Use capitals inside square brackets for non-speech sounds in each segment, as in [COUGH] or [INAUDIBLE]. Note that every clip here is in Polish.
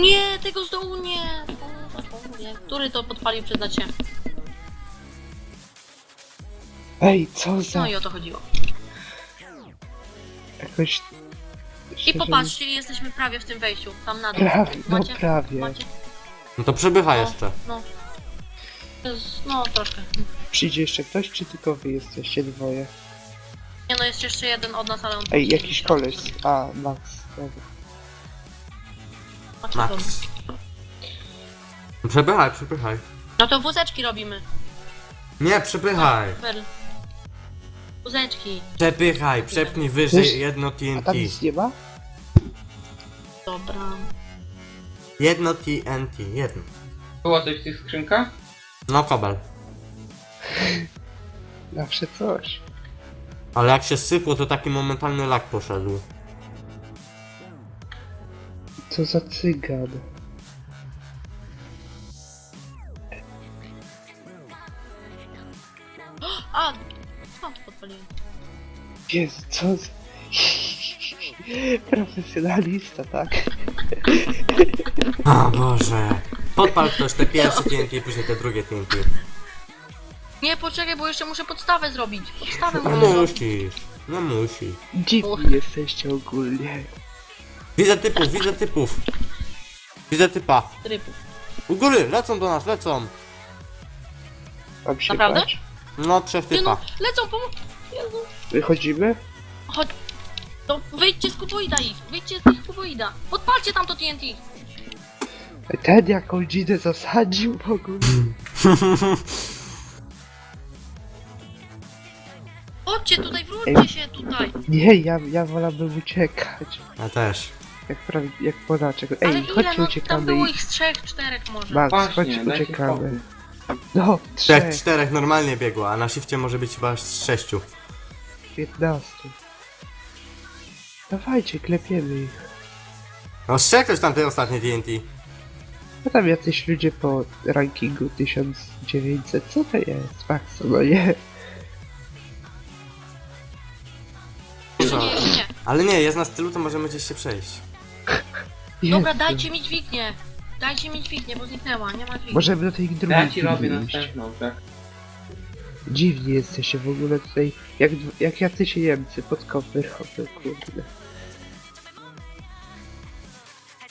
Nie, tego z dołu nie. Który to podpalił przed się? Ej, co za... No i o to chodziło. Jakoś... I szczerze popatrzcie, jesteśmy prawie w tym wejściu. Tam na dół. Prawie, no Macie? prawie. Macie? No to przebycha No. jeszcze. No. To jest, no troszkę. Przyjdzie jeszcze ktoś, czy tylko wy jesteście dwoje? Nie no, jest jeszcze jeden od nas, ale on... Ej, jakiś koleś. A, Max. Dobra. Macie. Przepychaj, przepychaj. No to wózeczki robimy. Nie, przepychaj. Super. Wózeczki. Przepychaj, przepnij wyżej Wiesz, jedno A TNT. tam nic nie ma? Dobra. Jedno TNT, jedno. Było coś w tych skrzynkach? No kobel. Zawsze coś. Ale jak się sypło, to taki momentalny lak poszedł. Co za cygan. A! Co podpaliłem? Jezu, co za... [LAUGHS] Profesjonalista, tak? [LAUGHS] O Boże. Podpal ktoś te pierwsze TNT, później te drugie TNT. Nie, poczekaj, bo jeszcze muszę podstawę zrobić. Podstawę No muszę zrobić. musisz. No musi. Dziwni jesteście ogólnie. Widzę typów, widzę typów. Widzę typa. Trybu. U góry, lecą do nas, lecą. Się Naprawdę? No, trzech Ty no, typa. lecą, pomóż. Jezu. Wychodzimy? Chodź. To wyjdźcie z kuboida ich. Wyjdźcie z ich kuboida. Podpalcie tam to TNT. Ten jaką dzinę zasadził w ogóle. Chodźcie tutaj, wróćcie się tutaj. Nie, ja, ja wolałbym uciekać. Ja też. Jak prawie, jak podaczek. Ale Ej, ile, chodźcie no tam uciekamy było ich z trzech, czterech może. Max, Właśnie, chodźcie dajcie uciekamy. spokój. No, Trzech, trzech, czterech normalnie biegło, a na shifcie może być chyba aż z sześciu. piętnastu. Dawajcie, klepiemy ich. No z ktoś tam te ostatnie TNT. No tam jacyś ludzie po rankingu 1900. Co to jest? Max, no nie. Nie, nie. Ale nie, jest na stylu, to możemy gdzieś się przejść. Dobra, dajcie mi dźwignię. Dajcie mi dźwignię, bo zniknęła, nie ma dźwigni. Możemy do tej drugiej Ja ci robię gildii iść. następną, tak? Dziwni jesteście w ogóle tutaj. Jak, jak jacyś Niemcy pod kopy robią, kurde.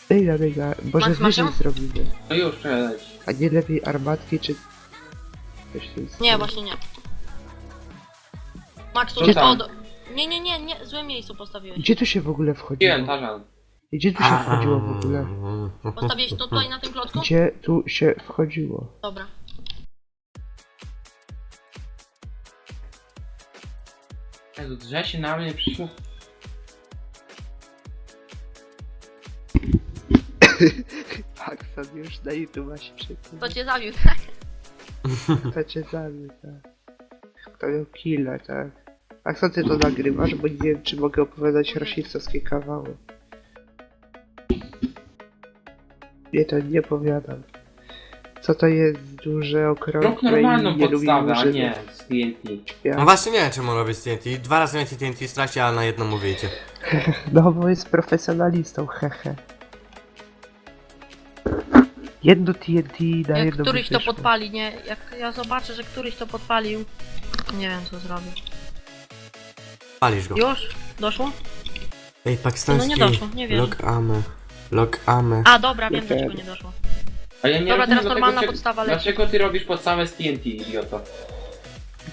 Dyga, może Max, masz wyżej ją? zrobimy. No już trzeba lecieć. A nie lepiej armatki czy... Coś w tym Nie, stylu? właśnie nie. Max, to Co jest tam? od... Nie, nie, nie, nie, złe miejscu postawiłeś. Gdzie tu się w ogóle wchodziło? Piłem tarzan. Gdzie tu się wchodziło w ogóle? Postawiłeś to tutaj na tym klocku? Gdzie tu się wchodziło? Dobra. Jezu, drze się na mnie przyszło. [COUGHS] Paksan już na YouTube się To cię zawiódł, tak? To cię zabił, tak. Kto miał killa, tak. Paksan, ty to nagrywasz, bo nie wiem, czy mogę opowiadać rasistowskie kawały. Nie, to nie powiadam. Co to jest duże, Rób okrągłe normalną i nie lubi podstawę, a nie z TNT. No właśnie nie wiem czemu robić TNT. Dwa razy więcej TNT straci, ale na jedno mu wyjdzie. [LAUGHS] No, bo jest profesjonalistą, hehe. Jedno TNT na Jak jedno któryś to podpali, nie? Jak ja zobaczę, że któryś to podpalił, nie wiem co zrobię. Palisz go. Już? Doszło? Ej, pakistański. No nie doszło, nie wiem. Log ame. Log ame. A, dobra, wiem dlaczego nie doszło. A ja nie Dobra, rozumiem, teraz dlatego normalna czy- podstawa leci. Dlaczego ty robisz podstawę z TNT, idioto?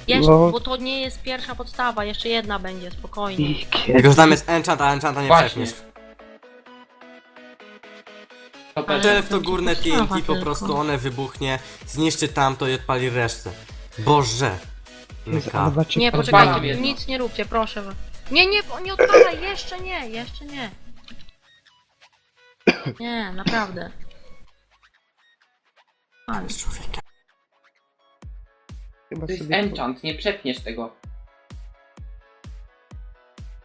Jeszcze, No. bo to nie jest pierwsza podstawa, jeszcze jedna będzie, spokojnie. I kiedy? Tylko, że tam jest enchant, a enchanta nie Właśnie. przepniesz. To Ale- w to górne podstawa TNT po tylko. prostu one wybuchnie, zniszczy tamto i odpali resztę. Boże. Ale macie Nie. Odpalam poczekajcie, jedno. nic nie róbcie, proszę was. Nie, nie, nie odpalaj, jeszcze nie, jeszcze nie. Nie, naprawdę. Ale Z człowiekiem. Chyba To jest sobie- enchant, nie przepniesz tego.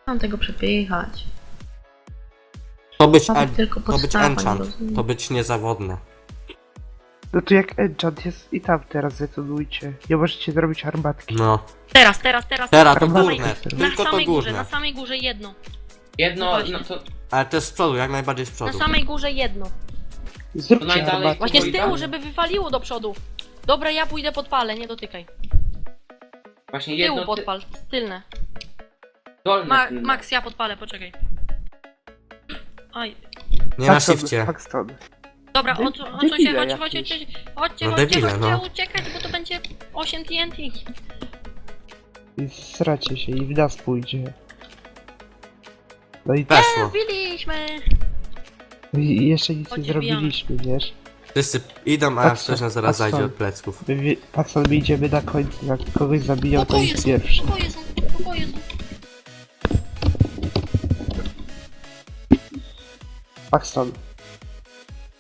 mam tego przepychać. To być, Ma en- być tylko to być podstawa, enchant. To być niezawodne. No to jak enchant jest i tam teraz zetonujcie. Nie możecie zrobić armatki. No. Teraz, teraz, teraz. Teraz to górne. sobie. Na Tylko to samej górze, górne. na samej górze jedno. Jedno, Właśnie. no to... Ale też z przodu, jak najbardziej z Na przodu. samej górze jedno. Zróbcie najdalej-. Właśnie z tyłu, żeby wywaliło do przodu. Dobra, ja pójdę podpalę, nie dotykaj. Właśnie Z tyłu jedno ty... podpal, tylne. dolne Ma tylne. Max, ja podpalę, poczekaj. Aj. Nie na Paxton, shifcie. Paxton. Dobra, De- chodź, chodźcie, debile chodźcie, chodźcie, jakieś. chodźcie, chodźcie, No chodźcie, debile, chodźcie, no. uciekać, bo to będzie 8 TNT. I sracie się i w nas pójdzie. No i, Weszło. Biliśmy. i jeszcze nic nie zrobiliśmy, wiesz? Wszyscy idą, a Patrz, ktoś nas zaraz patrz, zajdzie od plecków. My, wie- idziemy na końcu, jak kogoś zabijał, to Pokoje jest są, pierwszy. pokoje są, pokoje są. Paxton.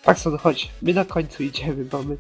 Paxton, chodź. My na końcu idziemy, bo my...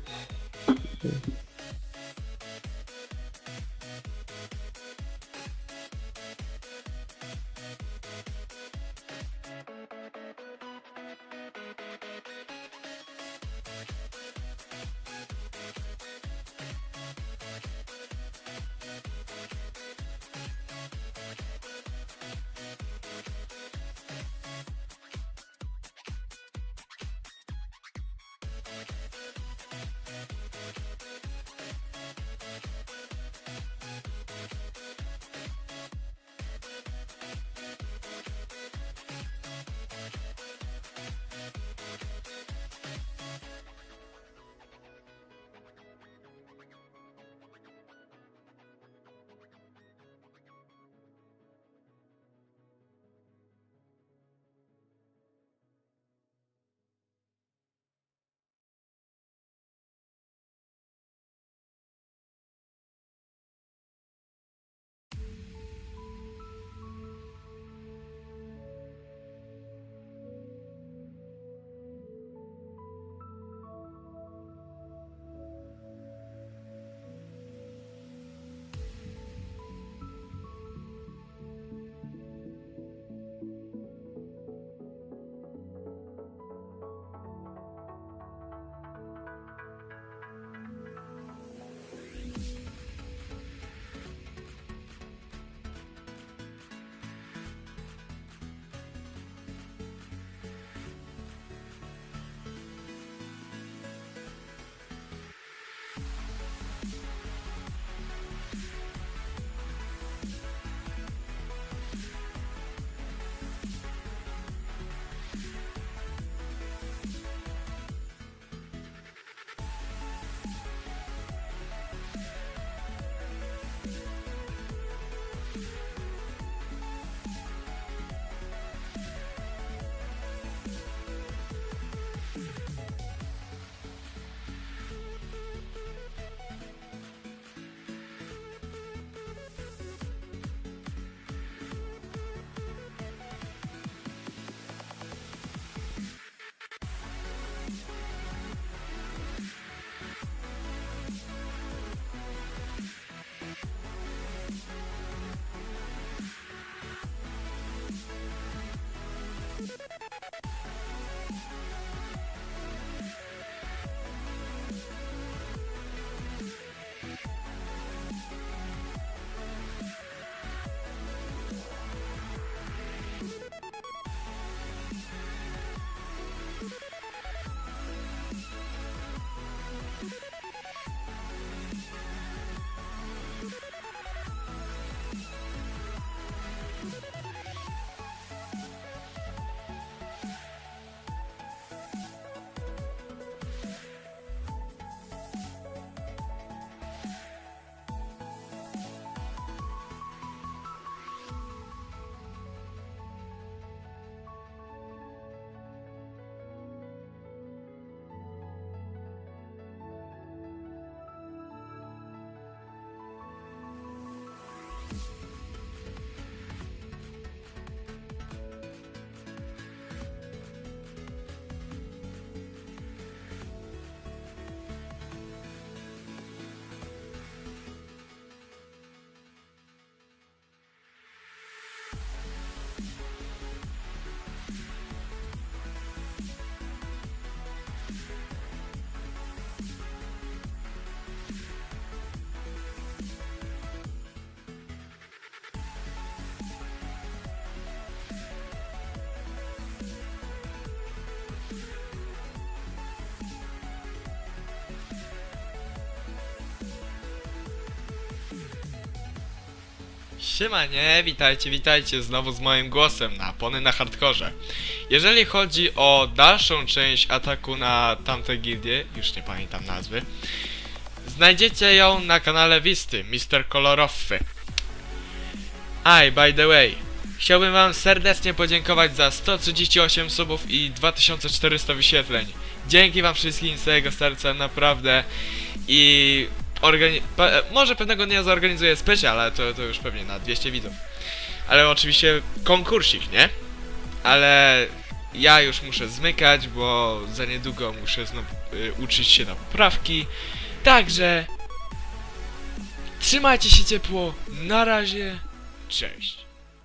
Siemanie, witajcie, witajcie znowu z moim głosem na Pony na Hardkorze. Jeżeli chodzi o dalszą część ataku na tamte gildie, już nie pamiętam nazwy, znajdziecie ją na kanale Wisty, Mr. Kolorowy. Aj, by the way, chciałbym wam serdecznie podziękować za 138 subów i 2400 wyświetleń. Dzięki wam wszystkim z całego serca, naprawdę. I organi- pe- może pewnego dnia zorganizuję specjal, ale to, to już pewnie na 200 widzów. Ale oczywiście konkursik, nie? Ale ja już muszę zmykać, bo za niedługo muszę znowu y, uczyć się na poprawki. Także trzymajcie się ciepło. Na razie. Cześć.